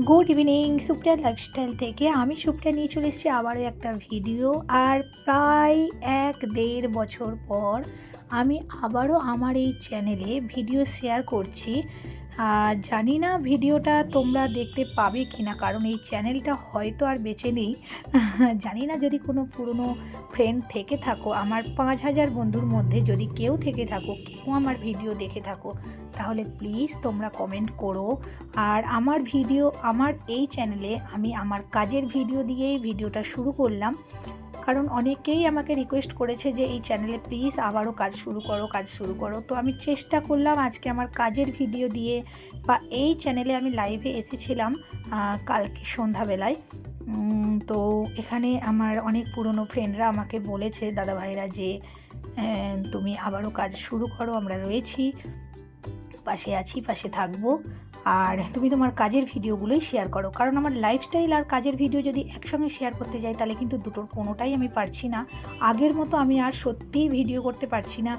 Good evening Supriya lifestyle থেকে আমি সুপ্রিয়া নিয়ে চলে এসেছি আবারও একটা ভিডিও আর প্রায় এক দেড় বছর পর আমি আবারও আমার এই চ্যানেলে ভিডিও শেয়ার করছি। জানি না ভিডিওটা তোমরা দেখতে পাবে কি না কারণ এই চ্যানেলটা হয়তো আর বেঁচে নেই। জানি না যদি কোনো পুরনো ফ্রেন্ড থেকে থাকো, আমার পাঁচ হাজার বন্ধুর মধ্যে যদি কেউ থেকে থাকো, কেউ আমার ভিডিও দেখে থাকো, তাহলে প্লিজ তোমরা কমেন্ট করো। আর আমার ভিডিও আমার এই চ্যানেলে আমি আমার কাজের ভিডিও দিয়েই ভিডিওটা শুরু করলাম। কারণ অনেকেই আমাকে রিকোয়েস্ট করেছে যে, এই চ্যানেলে প্লিজ আবারও কাজ শুরু করো, কাজ শুরু করো। তো আমি চেষ্টা করলাম আজকে আমার কাজের ভিডিও দিয়ে বা এই চ্যানেলে আমি লাইভে এসেছিলাম কালকে সন্ধ্যাবেলায়। তো এখানে আমার অনেক পুরনো ফ্রেন্ডরা আমাকে বলেছে দাদা ভাইরা যে তুমি আবারও কাজ শুরু করো, আমরা রয়েছি, পাশে আছি, পাশে থাকব। আর তুমি তোমার কাজের ভিডিওগুলোই শেয়ার করো। কারণ আমার লাইফস্টাইল আর কাজের ভিডিও যদি একসঙ্গে শেয়ার করতে যাই, তাহলে কিন্তু দুটোর কোনোটাই আমি পারছি না। আগের মতো আমি আর সত্যিই ভিডিও করতে পারছি না।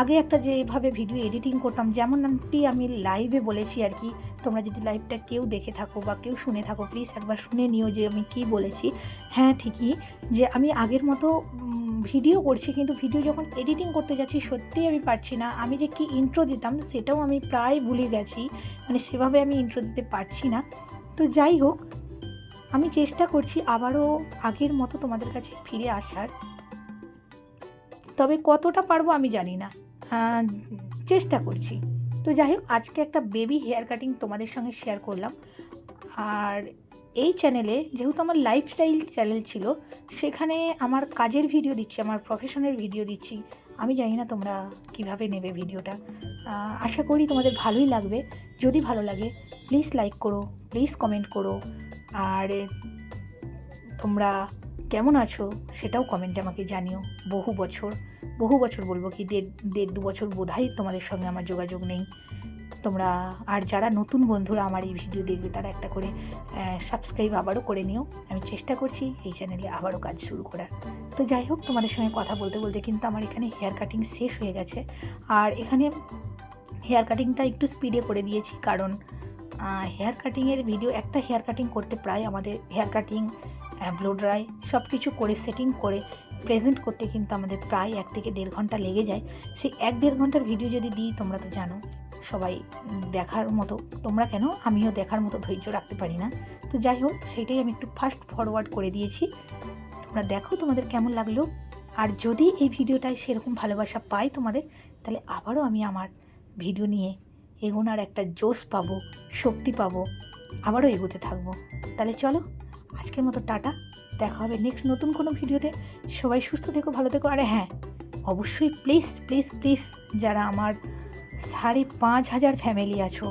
আগে একটা যেভাবে ভিডিও এডিটিং করতাম, যেমনটি আমি লাইভে বলেছি আর কি, তোমরা যদি লাইভটা কেউ দেখে থাকো বা কেউ শুনে থাকো প্লিজ একবার শুনে নিও যে আমি কী বলেছি। হ্যাঁ ঠিকই, যে আমি আগের মতো ভিডিও করছি, কিন্তু ভিডিও যখন এডিটিং করতে যাচ্ছি, সত্যিই আমি পারছি না। আমি যে কি ইন্ট্রো দিতাম, সেটাও আমি প্রায় ভুলে গেছি। মানে সেভাবে আমি ইন্ট্রো দিতে পারছি না। তো যাই হোক, আমি চেষ্টা করছি আবারও আগের মতো তোমাদের কাছে ফিরে আসার। তবে কতটা পারব আমি জানি না। চেষ্টা করছি। তো যাই হোক, আজকে একটা বেবি হেয়ার কাটিং তোমাদের সঙ্গে শেয়ার করলাম। আর এই চ্যানেলে যেহেতু আমার লাইফস্টাইল চ্যানেল ছিল, সেখানে আমার কাজের ভিডিও দিচ্ছি, আমার প্রফেশনের ভিডিও দিচ্ছি। আমি জানি না তোমরা কীভাবে নেবে ভিডিওটা আশা করি তোমাদের ভালোই লাগবে। যদি ভালো লাগে প্লিজ লাইক করো প্লিজ কমেন্ট করো। আর তোমরা কেমন আছো, সেটাও কমেন্টে আমাকে জানিও। বহু বছর বহু বছর বলব কি, দেড় দেড় দু বছর বোধহয় তোমাদের সঙ্গে আমার যোগাযোগ নেই। তোমরা, আর যারা নতুন বন্ধুরা আমার এই ভিডিও দেখবে, তারা একটা করে সাবস্ক্রাইব আবারও করে নিও। আমি চেষ্টা করছি এই চ্যানেলে আবারও কাজ শুরু করার। তো যাই হোক, তোমাদের সঙ্গে কথা বলতে বলতে কিন্তু আমার এখানে হেয়ার কাটিং শেষ হয়ে গেছে। আর এখানে হেয়ার কাটিংটা একটু স্পিডে করে দিয়েছি, কারণ হেয়ার কাটিংয়ের ভিডিও একটা হেয়ার কাটিং করতে প্রায় আমাদের হেয়ার কাটিং ব্লো ড্রাই সব কিছু করে সেটিং করে প্রেজেন্ট করতে কিন্তু আমাদের প্রায় এক থেকে দেড় ঘণ্টা লেগে যায়। সেই এক দেড় ঘণ্টার ভিডিও যদি দিই, তোমরা তো জানো, সবাই দেখার মতো, তোমরা কেন? আমিও দেখার মতো ধৈর্য রাখতে পারি না। তো যাই হোক, সেটাই আমি একটু ফাস্ট ফরওয়ার্ড করে দিয়েছি। তোমরা দেখো তোমাদের কেমন লাগল। আর যদি এই ভিডিওটায় সেরকম ভালোবাসা পাই তোমাদের, তাহলে আবারও আমি আমার ভিডিও নিয়ে এগোনার একটা জোশ পাবো, শক্তি পাবো, আবারও এগোতে থাকব। তাহলে চলো আজকের মতো টাটা। দেখা হবে নেক্সট নতুন কোনো ভিডিওতে। সবাই সুস্থ থেকো, ভালো থেকো। আরে হ্যাঁ অবশ্যই প্লিজ প্লিজ প্লিজ যারা আমার সাড়ে পাঁচ হাজার ফ্যামিলি আছো,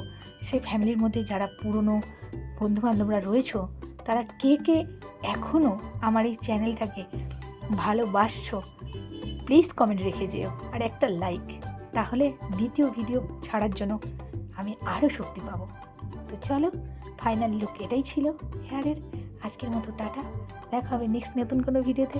সেই ফ্যামিলির মধ্যে যারা পুরনো বন্ধুবান্ধবরা রয়েছো, তারা কে কে এখনও আমার এই চ্যানেলটাকে ভালোবাসছো প্লিজ কমেন্ট রেখে যেও। আর একটা লাইক তাহলে দ্বিতীয় ভিডিও ছাড়ার জন্য আমি আরও শক্তি পাবো। তো চলো ফাইনাল লুক এটাই ছিল। হেয়ারের আজকের মতো টাটা। দেখা হবে নেক্সট নতুন কোনো ভিডিওতে